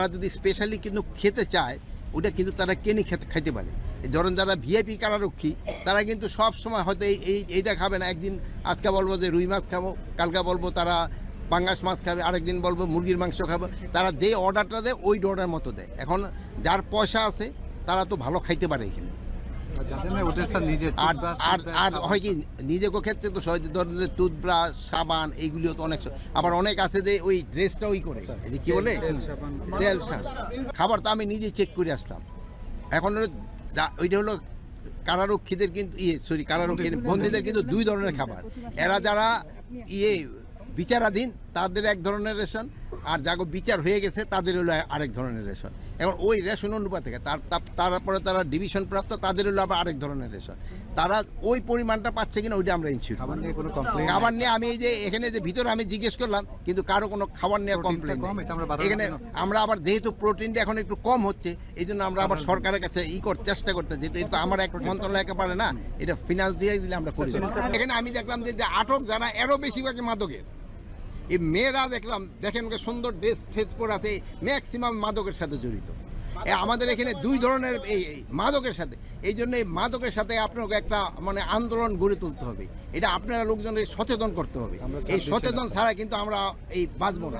তারা যদি স্পেশালি কিন্তু খেতে চায়, ওটা কিন্তু তারা কেনে খেতে, খাইতে পারে। ধরুন যারা ভিআইপি কারারক্ষী, তারা কিন্তু সব সময় হয়তো এই এই, এইটা খাবে না। একদিন আজকে বলব যে রুই মাছ খাব, কালকে বলব তারা পাঙ্গাস মাছ খাবে, আরেকদিন বলব মুরগির মাংস খাবে। তারা যে অর্ডারটা দেয়, ওই অর্ডার মতো দেয়। এখন যার পয়সা আছে, তারা তো ভালো খাইতে পারে এখানে। আর আর আর। হয় কি নিজেকে ক্ষেত্রে তো সহজে ধরেন যে টুথব্রাশ সাবান এইগুলিও তো অনেক আবার অনেক আছে যে ওই ড্রেসটা ওই করে। কি বলে? তেল, খাবার তো আমি নিজে চেক করে আসলাম। এখন ওইটা হলো কারারক্ষীদের কিন্তু ইয়ে সরি কারারক্ষী বন্দীদের কিন্তু দুই ধরনের খাবার। এরা যারা ইয়ে বিচারাধীন তাদের এক ধরনের রেশন আর যাগো বিচার হয়ে গেছে তাদের হলো আরেক ধরনের রেশন। এখন ওই রেশন অনুপাত থেকে তার তার- তারপরে তারা ডিভিশন প্রাপ্ত তাদের হলো আবার আরেক ধরনের রেশন। তারা ওই পরিমাণটা পাচ্ছে কিনা ওইটা আমরা ইনশিওর খাবার নিয়ে আমি এই যে এখানে যে ভিতরে আমি জিজ্ঞেস করলাম কিন্তু কারও কোনো খাবার নিয়ে কমপ্লেন আমরা এখানে আমরা আবার যেহেতু প্রোটিনটা এখন একটু কম হচ্ছে এই জন্য আমরা আবার সরকারের কাছে ই কর চেষ্টা করতে যেহেতু এটা তো আমার এক মন্ত্রণালয়কে পারে না এটা ফিনান্স দিয়ে দিলে আমরা করি এখানে আমি দেখলাম যে আটক যারা এরও বেশিরভাগই মাদকের। এই মেয়েরা দেখলাম দেখেন ওকে সুন্দর ড্রেস ফ্রেস পরে আছে ম্যাক্সিমাম মাদকের সাথে জড়িত। আমাদের এখানে দুই ধরনের এই মাদকের সাথে। এই জন্য এই মাদকের সাথে আপনাকে একটা মানে আন্দোলন গড়ে তুলতে হবে। এটা আপনারা লোকজনের সচেতন করতে হবে। এই। সচেতন ছাড়া কিন্তু আমরা এই বাঁচবো না।